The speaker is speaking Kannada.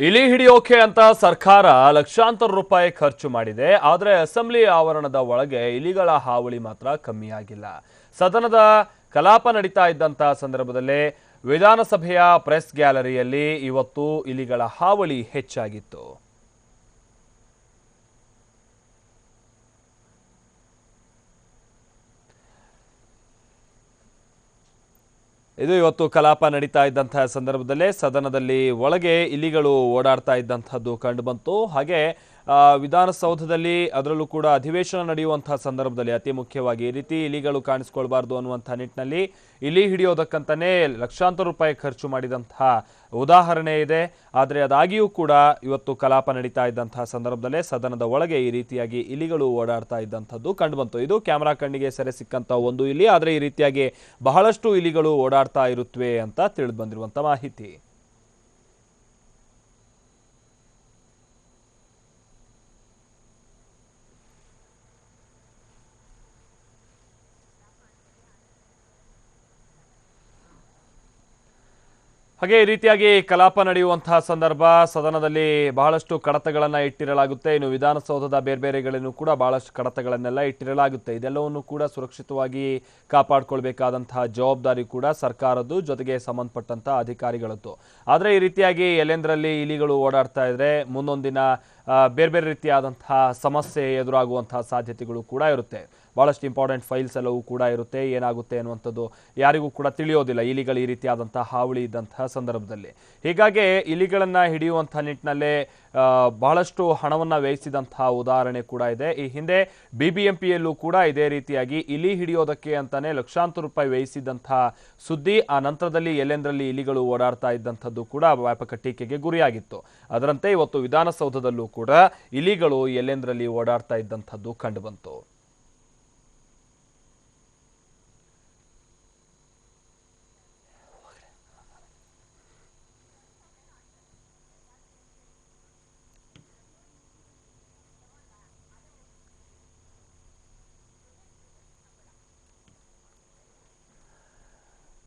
ಇಲಿ ಹಿಡಿಯೋಕೆ ಅಂತ ಸರ್ಕಾರ ಲಕ್ಷಾಂತರ ರೂಪಾಯಿ ಖರ್ಚು ಮಾಡಿದೆ, ಆದರೆ ಅಸೆಂಬ್ಲಿ ಆವರಣದ ಒಳಗೆ ಇಲಿಗಳ ಹಾವಳಿ ಮಾತ್ರ ಕಮ್ಮಿಯಾಗಿಲ್ಲ. ಸದನದ ಕಲಾಪ ನಡೀತಾ ಇದ್ದಂಥ ಸಂದರ್ಭದಲ್ಲೇ ವಿಧಾನಸಭೆಯ ಪ್ರೆಸ್ ಗ್ಯಾಲರಿಯಲ್ಲಿ ಇವತ್ತು ಇಲಿಗಳ ಹಾವಳಿ ಹೆಚ್ಚಾಗಿತ್ತು. ಇದು ಇವತ್ತು ಕಲಾಪ ನಡೀತಾ ಇದ್ದಂತಹ ಸಂದರ್ಭದಲ್ಲೇ ಸದನದಲ್ಲಿ ಒಳಗೆ ಇಲಿಗಳು ಓಡಾಡ್ತಾ ಇದ್ದಂಥದ್ದು ಕಂಡುಬಂತು ಹಾಗೆ ವಿಧಾನಸೌಧದಲ್ಲಿ ಅದರಲ್ಲೂ ಕೂಡ ಅಧಿವೇಶನ ನಡೆಯುವಂತಹ ಸಂದರ್ಭದಲ್ಲಿ ಅತಿ ಮುಖ್ಯವಾಗಿ ಈ ರೀತಿ ಇಲಿಗಳು ಕಾಣಿಸ್ಕೊಳ್ಬಾರ್ದು ಅನ್ನುವಂಥ ನಿಟ್ಟಿನಲ್ಲಿ ಇಲಿ ಹಿಡಿಯೋದಕ್ಕಂತಲೇ ಲಕ್ಷಾಂತರ ರೂಪಾಯಿ ಖರ್ಚು ಮಾಡಿದಂತಹ ಉದಾಹರಣೆ ಇದೆ. ಆದರೆ ಅದಾಗಿಯೂ ಕೂಡ ಇವತ್ತು ಕಲಾಪ ನಡೀತಾ ಇದ್ದಂತಹ ಸಂದರ್ಭದಲ್ಲೇ ಸದನದ ಒಳಗೆ ಈ ರೀತಿಯಾಗಿ ಇಲಿಗಳು ಓಡಾಡ್ತಾ ಇದ್ದಂಥದ್ದು ಕಂಡುಬಂತು. ಇದು ಕ್ಯಾಮರಾ ಕಣ್ಣಿಗೆ ಸೆರೆ ಸಿಕ್ಕಂತ ಒಂದು ಇಲಿ, ಆದರೆ ಈ ರೀತಿಯಾಗಿ ಬಹಳಷ್ಟು ಇಲಿಗಳು ಓಡಾಡ್ತಾ ಇರುತ್ತವೆ ಅಂತ ತಿಳಿದು ಬಂದಿರುವಂಥ ಮಾಹಿತಿ. ಹಾಗೆ ಈ ರೀತಿಯಾಗಿ ಕಲಾಪ ನಡೆಯುವಂತಹ ಸಂದರ್ಭ ಸದನದಲ್ಲಿ ಬಹಳಷ್ಟು ಕಡತಗಳನ್ನು ಇಟ್ಟಿರಲಾಗುತ್ತೆ. ಇನ್ನು ವಿಧಾನಸೌಧದ ಬೇರೆ ಬೇರೆಗಳನ್ನು ಕೂಡ ಬಹಳಷ್ಟು ಕಡತಗಳನ್ನೆಲ್ಲ ಇಟ್ಟಿರಲಾಗುತ್ತೆ. ಇದೆಲ್ಲವನ್ನು ಕೂಡ ಸುರಕ್ಷಿತವಾಗಿ ಕಾಪಾಡಿಕೊಳ್ಬೇಕಾದಂತಹ ಜವಾಬ್ದಾರಿ ಕೂಡ ಸರ್ಕಾರದ್ದು, ಜೊತೆಗೆ ಸಂಬಂಧಪಟ್ಟಂತಹ ಅಧಿಕಾರಿಗಳದ್ದು. ಆದರೆ ಈ ರೀತಿಯಾಗಿ ಎಲೆಂದ್ರಲ್ಲಿ ಇಲಿಗಳು ಓಡಾಡ್ತಾ ಇದ್ರೆ ಮುಂದೊಂದಿನ ಬೇರೆ ಬೇರೆ ರೀತಿಯಾದಂತಹ ಸಮಸ್ಯೆ ಎದುರಾಗುವಂತಹ ಸಾಧ್ಯತೆಗಳು ಕೂಡ ಇರುತ್ತೆ. ಬಹಳಷ್ಟು ಇಂಪಾರ್ಟೆಂಟ್ ಫೈಲ್ಸ್ ಎಲ್ಲವೂ ಕೂಡ ಇರುತ್ತೆ. ಏನಾಗುತ್ತೆ ಅನ್ನುವಂಥದ್ದು ಯಾರಿಗೂ ಕೂಡ ತಿಳಿಯೋದಿಲ್ಲ. ಇಲಿಗಳು ಈ ರೀತಿಯಾದಂತಹ ಹಾವಳಿ ಇದ್ದಂತಹ ಸಂದರ್ಭದಲ್ಲಿ. ಹೀಗಾಗಿ ಇಲಿಗಳನ್ನು ಹಿಡಿಯುವಂಥ ನಿಟ್ಟಿನಲ್ಲೇ ಬಹಳಷ್ಟು ಹಣವನ್ನು ವ್ಯಯಿಸಿದಂತಹ ಉದಾಹರಣೆ ಕೂಡ ಇದೆ. ಈ ಹಿಂದೆ ಬಿ ಬಿ ಎಂ ಪಿಯಲ್ಲೂ ಕೂಡ ಇದೇ ರೀತಿಯಾಗಿ ಇಲಿ ಹಿಡಿಯೋದಕ್ಕೆ ಅಂತಾನೆ ಲಕ್ಷಾಂತರ ರೂಪಾಯಿ ವ್ಯಯಿಸಿದಂತಹ ಸುದ್ದಿ, ಆ ನಂತರದಲ್ಲಿ ಎಲ್ಲೆಂದರಲ್ಲಿ ಇಲಿಗಳು ಓಡಾಡ್ತಾ ಇದ್ದಂಥದ್ದು ಕೂಡ ವ್ಯಾಪಕ ಟೀಕೆಗೆ ಗುರಿಯಾಗಿತ್ತು. ಅದರಂತೆ ಇವತ್ತು ವಿಧಾನಸೌಧದಲ್ಲೂ ಕೂಡ ಇಲಿಗಳು ಎಲ್ಲೆಂದರಲ್ಲಿ ಓಡಾಡ್ತಾ ಇದ್ದಂಥದ್ದು ಕಂಡುಬಂತು